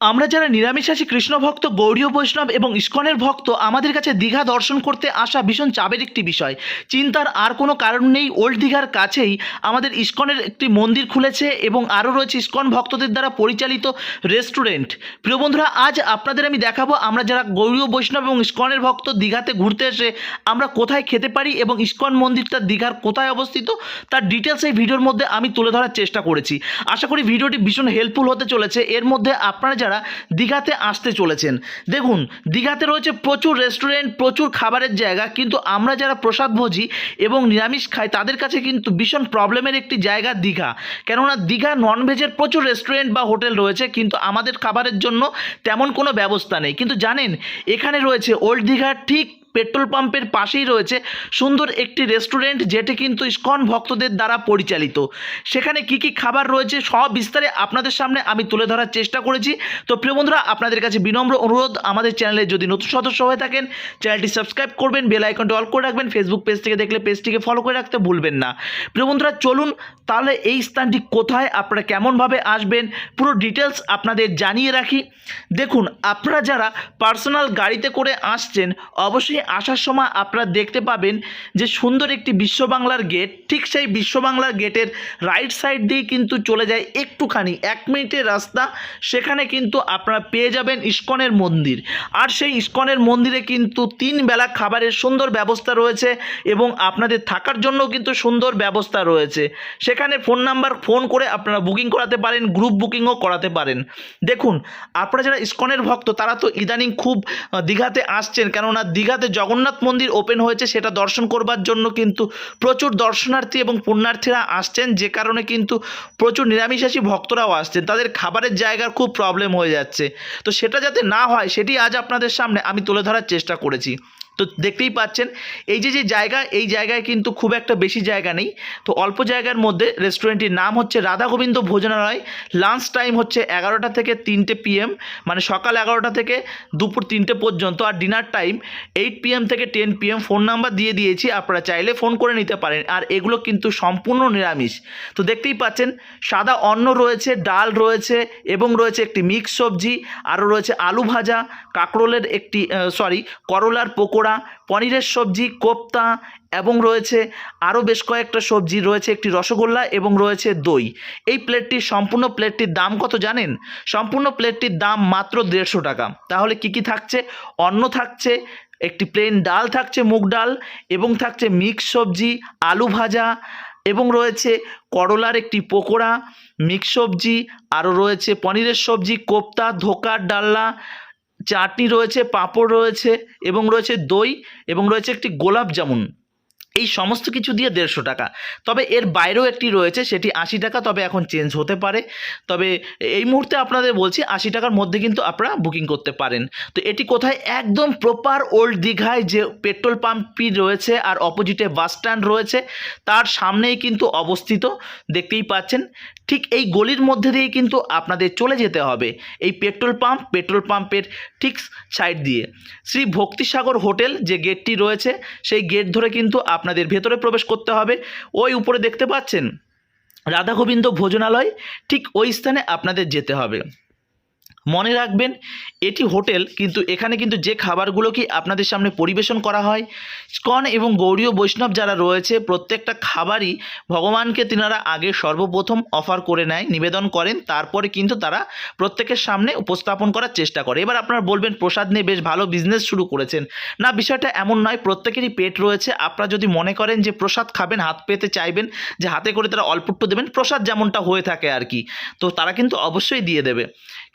আমরা যারা নিরামিষাসী কৃষ্ণ ভক্ত গৌরীয় বৈষ্ণব এবং ইস্কনের ভক্ত, আমাদের কাছে দীঘা দর্শন করতে আসা ভীষণ চাপের একটি বিষয়। চিন্তার আর কোনো কারণ নেই, ওল্ড দীঘার কাছেই আমাদের ইস্কনের একটি মন্দির খুলেছে এবং আরও রয়েছে ইস্কন ভক্তদের দ্বারা পরিচালিত রেস্টুরেন্ট। প্রিয় বন্ধুরা, আজ আপনাদের আমি দেখাবো, আমরা যারা গৌরীয় বৈষ্ণব এবং ইস্কনের ভক্ত দীঘাতে ঘুরতে এসে আমরা কোথায় খেতে পারি এবং ইস্কন মন্দিরটা দীঘার কোথায় অবস্থিত, তার ডিটেলস এই ভিডিওর মধ্যে আমি তুলে ধরার চেষ্টা করেছি। আশা করি ভিডিওটি ভীষণ হেল্পফুল হতে চলেছে। এর মধ্যে আপনারা যারা দীঘাতে আসতে চলেছেন। দেখুন, দীঘাতে রয়েছে প্রচুর রেস্টুরেন্ট প্রচুর খাবারের জায়গা, কিন্তু আমরা যারা প্রসাদ ভোজি এবং নিরামিষ খাই, তাদের কাছে কিন্তু ভীষণ প্রবলেমের একটি জায়গা দীঘা। কেননা দীঘা ননভেজের প্রচুর রেস্টুরেন্ট বা হোটেল রয়েছে, কিন্তু আমাদের খাবারের জন্য তেমন কোনো ব্যবস্থা নেই। কিন্তু জানেন, এখানে রয়েছে ওল্ড দীঘার ঠিক পেট্রোল পাম্পের পাশেই রয়েছে সুন্দর একটি রেস্টুরেন্ট, যেটি কিন্তু ইস্কন ভক্তদের দ্বারা পরিচালিত। সেখানে কি কি খাবার রয়েছে সব বিস্তারে আপনাদের সামনে আমি তুলে ধরার চেষ্টা করেছি। তো প্রিয় বন্ধুরা, আপনাদের কাছে বিনম্র অনুরোধ, আমাদের চ্যানেলে যদি নতুন সদস্য হয়ে থাকেন, চ্যানেলটি সাবস্ক্রাইব করবেন, বেল আইকনটি অল করে রাখবেন, ফেসবুক পেজ থেকে দেখলে পেজটিকে ফলো করে রাখতে ভুলবেন না। প্রিয় বন্ধুরা, চলুন তাহলে এই স্থানটি কোথায়, আপনারা কেমনভাবে আসবেন, পুরো ডিটেলস আপনাদের জানিয়ে রাখি। দেখুন, আপনারা যারা পার্সোনাল গাড়িতে করে আসছেন, অবশ্যই আসার সময় আপনারা দেখতে পাবেন যে সুন্দর একটি বিশ্ব বাংলার গেট, ঠিক সেই বিশ্ব বাংলার গেটের রাইট সাইড দিয়ে কিন্তু চলে যায় একটুখানি, এক মিনিটের রাস্তা, সেখানে কিন্তু আপনারা পেয়ে যাবেন ইস্কনের মন্দির। আর সেই ইস্কনের মন্দিরে কিন্তু তিন বেলা খাবারের সুন্দর ব্যবস্থা রয়েছে এবং আপনাদের থাকার জন্য কিন্তু সুন্দর ব্যবস্থা রয়েছে। সেখানে ফোন নাম্বার ফোন করে আপনারা বুকিং করাতে পারেন গ্রুপ বুকিংও করাতে পারেন। দেখুন, আপনারা যারা ইস্কনের ভক্ত, তারা তো ইদানিং খুব দীঘাতে আসছেন, কেননা দীঘাতে জগন্নাথ মন্দির ওপেন হয়েছে, সেটা দর্শন করবার জন্য কিন্তু প্রচুর দর্শনার্থী এবং পুণ্যার্থীরা আসছেন, যে কারণে কিন্তু প্রচুর নিরামিষাসী ভক্তরাও আসছেন। তাদের খাবারের জায়গার খুব প্রবলেম হয়ে যাচ্ছে। তো সেটা যাতে না হয়, সেটি আজ আপনাদের সামনে আমি তুলে ধরার চেষ্টা করেছি। তো দেখতেই পাচ্ছেন, এই যে যে জায়গা, এই জায়গায় কিন্তু খুব একটা বেশি জায়গা নেই। তো অল্প জায়গার মধ্যে রেস্টুরেন্টটির নাম হচ্ছে রাধা গোবিন্দ ভোজনালয়। লাঞ্চ টাইম হচ্ছে এগারোটা থেকে তিনটে পিএম মানে সকাল এগারোটা থেকে দুপুর তিনটে পর্যন্ত আর ডিনার টাইম এইট পিএম থেকে টেন পিএম ফোন নাম্বার দিয়ে দিয়েছি, আপনারা চাইলে ফোন করে নিতে পারেন, আর এগুলো কিন্তু সম্পূর্ণ নিরামিষ। তো দেখতেই পাচ্ছেন, সাদা অন্ন রয়েছে, ডাল রয়েছে, এবং রয়েছে একটি মিক্স সবজি, আরও রয়েছে আলু ভাজা, কাঁকরোলের একটি সরি করলার পকোড়া পনিরের সবজি, কোপ্তা এবং রয়েছে আরও বেশ কয়েকটা সবজি, রয়েছে একটি রসগোল্লা এবং রয়েছে দই। এই প্লেটটির সম্পূর্ণ প্লেটটির দাম কত জানেন? সম্পূর্ণ প্লেটটির দাম মাত্র দেড়শো টাকা। তাহলে কি কি থাকছে? অন্ন থাকছে, একটি প্লেন ডাল থাকছে, মুগ ডাল এবং থাকছে মিক্স সবজি, আলু ভাজা এবং রয়েছে করলার একটি পকোড়া, মিক্স সবজি, আরও রয়েছে পনিরের সবজি, কোপ্তা, ধোকার ডাল্লা চাটনি রয়েছে, পাঁপড় রয়েছে এবং রয়েছে দই এবং রয়েছে একটি গোলাপ জামুন। এই সমস্ত কিছু দিয়ে দেড়শো টাকা। তবে এর বাইরেও একটি রয়েছে, সেটি আশি টাকা, তবে এখন চেঞ্জ হতে পারে। তবে এই মুহূর্তে আপনাদের বলছি, আশি টাকার মধ্যে কিন্তু আপনারা বুকিং করতে পারেন। তো এটি কোথায়? একদম প্রপার ওল্ড দীঘায় যে পেট্রোল পাম্পটি রয়েছে আর অপোজিটে বাস স্ট্যান্ড রয়েছে, তার সামনেই কিন্তু অবস্থিত। দেখতেই পাচ্ছেন ঠিক এই গলির মধ্যে দিয়ে কিন্তু আপনাদের চলে যেতে হবে। এই পেট্রোল পাম্প, পেট্রোল পাম্পের ঠিক সাইড দিয়ে। শ্রী ভক্তিসাগর হোটেল যে গেটটি রয়েছে, সেই গেট ধরে কিন্তু আপনাদের ভেতরে প্রবেশ করতে হবে। ওই উপরে দেখতে পাচ্ছেন রাধা গোবিন্দ ভোজনালয়, ঠিক ওই স্থানে আপনাদের যেতে হবে। মনে রাখবেন, এটি হোটেল, কিন্তু এখানে কিন্তু যে খাবারগুলো কি আপনাদের সামনে পরিবেশন করা হয় স্কন এবং গৌরীয় বৈষ্ণব যারা রয়েছে, প্রত্যেকটা খাবারই ভগবানকে তিনারা আগে সর্বপ্রথম অফার করে নেয়, নিবেদন করেন, তারপরে কিন্তু তারা প্রত্যেকের সামনে উপস্থাপন করার চেষ্টা করে। এবার আপনারা বলবেন, প্রসাদ নিয়ে বেশ ভালো বিজনেস শুরু করেছেন। না, বিষয়টা এমন নয়, প্রত্যেকেরই পেট রয়েছে। আপনারা যদি মনে করেন যে প্রসাদ খাবেন, হাত পেতে চাইবেন, যে হাতে করে তারা অল্প একটু দেবেন, প্রসাদ যেমনটা হয়ে থাকে আর কি, তো তারা কিন্তু অবশ্যই দিয়ে দেবে।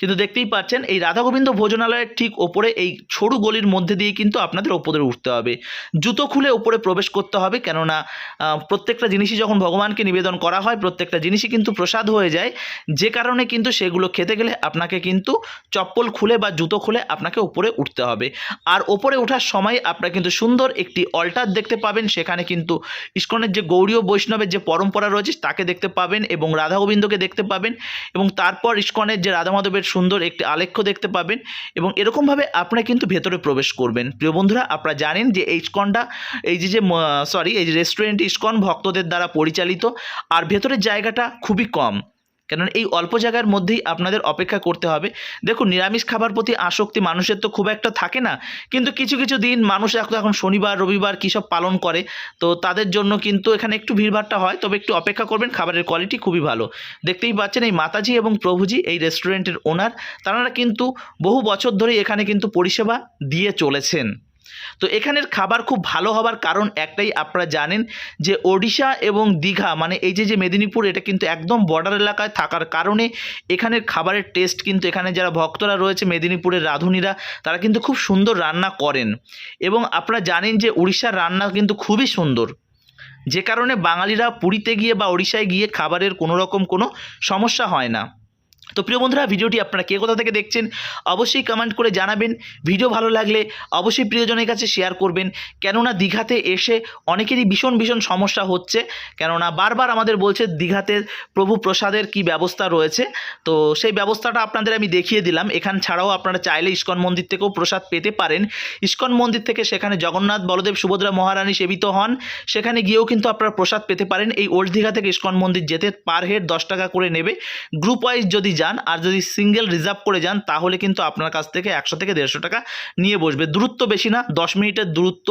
কিন্তু দেখতেই পাচ্ছেন, এই রাধা গোবিন্দ ভোজনালয়ের ঠিক ওপরে এই সরু গলির মধ্যে দিয়ে কিন্তু আপনাদের ওপরে উঠতে হবে। জুতো খুলে ওপরে প্রবেশ করতে হবে, কেননা প্রত্যেকটা জিনিসই যখন ভগবানকে নিবেদন করা হয়, প্রত্যেকটা জিনিসই কিন্তু প্রসাদ হয়ে যায়। যে কারণে কিন্তু সেগুলো খেতে গেলে আপনাকে কিন্তু চপ্পল খুলে বা জুতো খুলে আপনাকে ওপরে উঠতে হবে। আর ওপরে ওঠার সময় আপনারা কিন্তু সুন্দর একটি অল্টার দেখতে পাবেন, সেখানে কিন্তু ইস্কনের যে গৌরীয় বৈষ্ণবের যে পরম্পরা রয়েছে, তাকে দেখতে পাবেন এবং রাধা গোবিন্দকে দেখতে পাবেন এবং তারপর ইস্কনের যে রাধা মাধবের সুন্দর একটি আলেখ্য দেখতে পাবেন এবং এরকমভাবে আপনারা কিন্তু ভেতরে প্রবেশ করবেন। প্রিয় বন্ধুরা, আপনারা জানেন যে এই ইস্কনটা এই যে যে সরি এই রেস্টুরেন্ট ইস্কন ভক্তদের দ্বারা পরিচালিত, আর ভেতরের জায়গাটা খুবই কম। কেননা এই অল্প জায়গার মধ্যেই আপনাদের অপেক্ষা করতে হবে। দেখুন, নিরামিষ খাবার প্রতি আসক্তি মানুষের তো খুব একটা থাকে না, কিন্তু কিছু কিছু দিন মানুষ এখন শনিবার, রবিবার কী সব পালন করে, তো তাদের জন্য কিন্তু এখানে একটু ভিড়ভাড়টা হয়, তবে একটু অপেক্ষা করবেন, খাবারের কোয়ালিটি খুবই ভালো। দেখতেই পাচ্ছেন এই মাতাজি এবং প্রভুজি, এই রেস্টুরেন্টের ওনার তারা কিন্তু বহু বছর ধরে এখানে কিন্তু পরিষেবা দিয়ে চলেছেন। তো এখানের খাবার খুব ভালো হবার কারণ একটাই আপনারা জানেন যে ওড়িশা এবং দীঘা মানে এই যে যে মেদিনীপুর, এটা কিন্তু একদম বর্ডার এলাকায় থাকার কারণে এখানের খাবারের টেস্ট কিন্তু এখানে যারা ভক্তরা রয়েছে, মেদিনীপুরের রাঁধুনিরা, তারা কিন্তু খুব সুন্দর রান্না করেন। এবং আপনারা জানেন যে উড়িষ্যার রান্না কিন্তু খুবই সুন্দর। যে কারণে বাঙালিরা পুরীতে গিয়ে বা ওড়িশায় গিয়ে খাবারের কোনো রকম কোনো সমস্যা হয় না। তো প্রিয় বন্ধুরা, ভিডিওটি আপনারা কে কোথা থেকে দেখছেন অবশ্যই কমেন্ট করে জানাবেন। ভিডিও ভালো লাগলে অবশ্যই প্রিয়জনের কাছে শেয়ার করবেন। কেননা দীঘাতে এসে অনেকেরই ভীষণ ভীষণ সমস্যা হচ্ছে। কেননা বারবার আমাদের বলছে দীঘাতে প্রভু প্রসাদের কি ব্যবস্থা রয়েছে। তো সেই ব্যবস্থাটা আপনাদের আমি দেখিয়ে দিলাম। এখান ছাড়াও আপনারা চাইলে ইস্কন মন্দির থেকেও প্রসাদ পেতে পারেন। ইস্কন মন্দির থেকে সেখানে জগন্নাথ, বলদেব, সুভদ্রা মহারানী সেবিত হন। সেখানে গিয়েও কিন্তু আপনারা প্রসাদ পেতে পারেন। এই ওল্ড দীঘা থেকে ইস্কন মন্দির যেতে পার হেড দশ টাকা করে নেবে। গ্রুপ ওয়াইজ যদি যান আর যদি সিঙ্গেল রিজার্ভ করে যান, তাহলে কিন্তু আপনার কাছ থেকে একশো থেকে দেড়শো টাকা নিয়ে বসবে। দূরত্ব বেশি না, দশ মিনিটের দূরত্ব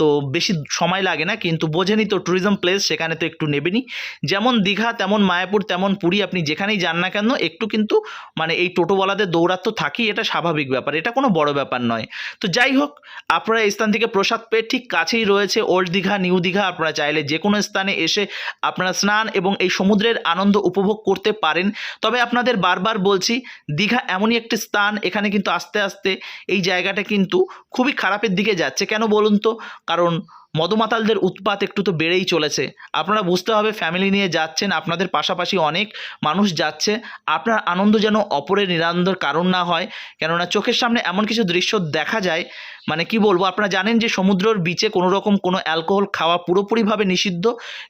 তো বেশি সময় লাগে না, কিন্তু বোঝেনি তো ট্যুরিজম প্লেস সেখানে তো একটু নেবেনই। যেমন দীঘা, তেমন মায়াপুর, তেমন পুরী আপনি যেখানেই যান না কেন, একটু কিন্তু মানে এই টোটোওয়ালাদের দৌড়াত তো থাকেই এটা স্বাভাবিক ব্যাপার, এটা কোনো বড় ব্যাপার নয়। তো যাই হোক, আপনারা এই স্থান থেকে প্রসাদ পেয়ে ঠিক কাছেই রয়েছে ওল্ড দীঘা নিউ দীঘা আপনারা চাইলে যে কোনো স্থানে এসে আপনারা স্নান এবং এই সমুদ্রের আনন্দ উপভোগ করতে পারেন। তবে আপনাদের বারবার বলছি, দীঘা এমনই একটি স্থান, এখানে কিন্তু আস্তে আস্তে এই জায়গাটা কিন্তু খুবই খারাপের দিকে যাচ্ছে। কেন বলুন তো? কারণ মদমাতালদের উৎপাত একটু তো বেড়েই চলেছে। আপনারা বুঝতে হবে ফ্যামিলি নিয়ে যাচ্ছেন, আপনাদের পাশাপাশি অনেক মানুষ যাচ্ছে। আপনার আনন্দ যেন অপরের নিরানন্দর কারণ না হয়। কেননা চোখের সামনে এমন কিছু দৃশ্য দেখা যায় মানে কি বলব, আপনারা জানেন যে সমুদ্রের বিচে কোনো রকম কোনো অ্যালকোহল খাওয়া পুরোপুরিভাবে নিষিদ্ধ।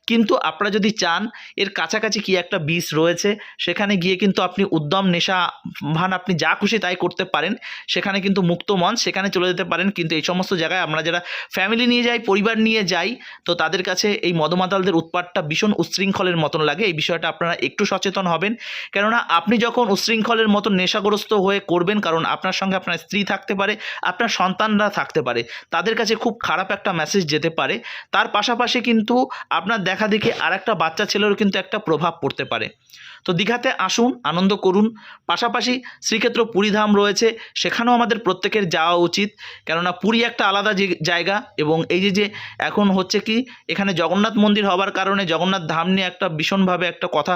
কিন্তু আপনারা যদি চান, এর কাছাকাছি কি একটা বিচ রয়েছে, সেখানে গিয়ে কিন্তু আপনি উদ্যম নেশা ভান আপনি যা খুশি তাই করতে পারেন। সেখানে কিন্তু মুক্ত মন, সেখানে চলে যেতে পারেন। কিন্তু এই সমস্ত জায়গায় আমরা যারা ফ্যামিলি নিয়ে যাই, পরিবার নিয়ে যাই, তো তাদের কাছে এই মদমাতালদের উৎপাতটা ভীষণ উচ্ছৃঙ্খলের মতন লাগে। এই বিষয়টা আপনারা একটু সচেতন হবেন। কেননা আপনি যখন উচ্ছৃঙ্খলের মতন নেশাগ্রস্ত হয়ে করবেন, কারণ আপনার সঙ্গে আপনার স্ত্রী থাকতে পারে, আপনার সন্তানরা থাকতে পারে, তাদের কাছে খুব খারাপ একটা মেসেজ যেতে পারে। তার পাশাপাশি কিন্তু আপনার দেখা দেখে আর একটা বাচ্চা ছেলেরও কিন্তু একটা প্রভাব পড়তে পারে। তো দীঘাতে আসুন, আনন্দ করুন। পাশাপাশি শ্রীক্ষেত্র পুরীধাম রয়েছে, সেখানেও আমাদের প্রত্যেকের যাওয়া উচিত। কেননা পুরী একটা আলাদা জায়গা এবং এই যে যে এখন হচ্ছে কি, এখানে জগন্নাথ মন্দির হওয়ার কারণে জগন্নাথ ধাম নিয়ে একটা ভীষণভাবে একটা কথা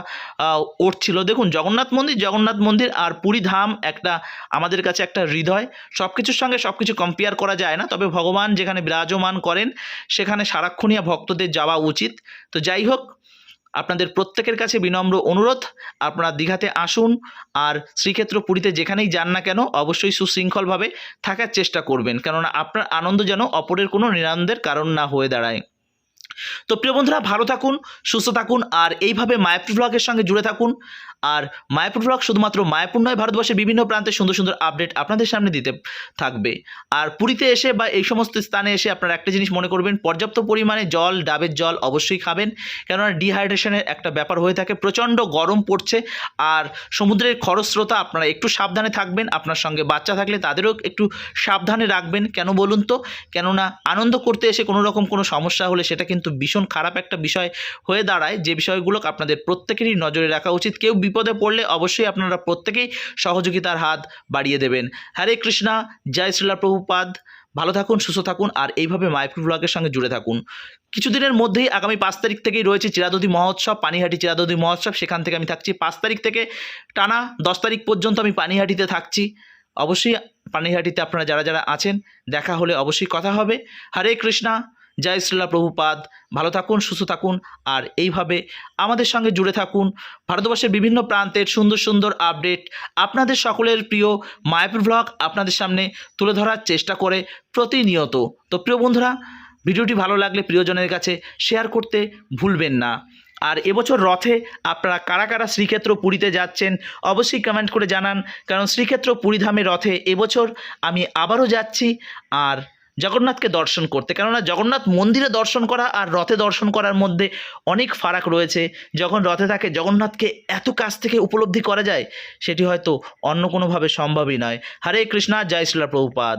উঠছিল। দেখুন, জগন্নাথ মন্দির জগন্নাথ মন্দির আর পুরী ধাম একটা আমাদের কাছে একটা হৃদয়। সব কিছুর সঙ্গে সব কিছু কম্পেয়ার করা যায় না, তবে ভগবান যেখানে বিরাজমান করেন, সেখানে সারাক্ষণিয়া ভক্তদের যাওয়া উচিত। তো যাই হোক আপনাদের প্রত্যেকের কাছে বিনম্র অনুরোধ, আপনারা দীঘাতে আসুন আর শ্রীক্ষেত্র পুরীতে যেখানেই যান না কেন, অবশ্যই সুশৃঙ্খলভাবে থাকার চেষ্টা করবেন। কেননা আপনার আনন্দ যেন অপরের কোনো নিরানন্দের কারণ না হয়ে দাঁড়ায়। তো প্রিয় বন্ধুরা, ভালো থাকুন, সুস্থ থাকুন আর এইভাবে মায়াপ্রি ব্লগের সঙ্গে জুড়ে থাকুন। আর মায়াপুর ব্লগ শুধুমাত্র মায়াপুর নয়, ভারতবর্ষের বিভিন্ন প্রান্তে সুন্দর সুন্দর আপডেট আপনাদের সামনে দিতে থাকবে। আর পুরীতে এসে বা এই সমস্ত স্থানে এসে আপনারা একটা জিনিস মনে করবেন, পর্যাপ্ত পরিমাণে জল, ডাবের জল অবশ্যই খাবেন। কেননা ডিহাইড্রেশনের একটা ব্যাপার হয়ে থাকে, প্রচণ্ড গরম পড়ছে আর সমুদ্রের খরস্রোতা আপনারা একটু সাবধানে থাকবেন, আপনার সঙ্গে বাচ্চা থাকলে তাদেরও একটু সাবধানে রাখবেন। কেন বলুন তো? কেননা আনন্দ করতে এসে কোনো রকম কোনো সমস্যা হলে সেটা কিন্তু ভীষণ খারাপ একটা বিষয় হয়ে দাঁড়ায়। যে বিষয়গুলো আপনাদের প্রত্যেকেরই নজরে রাখা উচিত। কেউ বিপদে পড়লে অবশ্যই আপনারা প্রত্যেকেই সহযোগিতার হাত বাড়িয়ে দেবেন। হরে কৃষ্ণা, জয় শ্রীলা প্রভুপাদ। ভালো থাকুন, সুস্থ থাকুন আর এইভাবে মাইপুর ব্লগের সঙ্গে জুড়ে থাকুন। কিছুদিনের মধ্যেই আগামী পাঁচ তারিখ থেকেই রয়েছে চিরাদদি মহোৎসব, পানিহাটি চিরাদদি মহোৎসব। সেখান থেকে আমি থাকছি পাঁচ তারিখ থেকে। টানা দশ তারিখ পর্যন্ত আমি পানিহাটিতে থাকছি। অবশ্যই পানিহাটিতে আপনারা যারা যারা আছেন, দেখা হলে অবশ্যই কথা হবে। হরে কৃষ্ণা জয় শ্রীলা প্রভুপাদ, ভালো থাকুন, সুস্থ থাকুন আর এইভাবে আমাদের সঙ্গে জুড়ে থাকুন ভারতবর্ষের বিভিন্ন প্রান্তের সুন্দর সুন্দর আপডেট আপনাদের সকলের প্রিয় মায়াপুর ব্লগ আপনাদের সামনে তুলে ধরার চেষ্টা করে প্রতিনিয়ত। তো প্রিয় বন্ধুরা, ভিডিওটি ভালো লাগলে প্রিয়জনের কাছে শেয়ার করতে ভুলবেন না। আর এবছর রথে আপনারা কারা কারা শ্রীক্ষেত্র পুরীতে যাচ্ছেন অবশ্যই কমেন্ট করে জানান। কারণ শ্রীক্ষেত্র পুরীধামে রথে এবছর আমি আবারও যাচ্ছি আর জগন্নাথকে দর্শন করতে। কেননা জগন্নাথ মন্দিরে দর্শন করা আর রথে দর্শন করার মধ্যে অনেক ফারাক রয়েছে। যখন রথে থাকে, জগন্নাথকে এত কাছ থেকে উপলব্ধি করা যায়, সেটি হয়তো অন্য কোনোভাবে সম্ভবই নয়। হরে কৃষ্ণা, জয় প্রভুপাদ।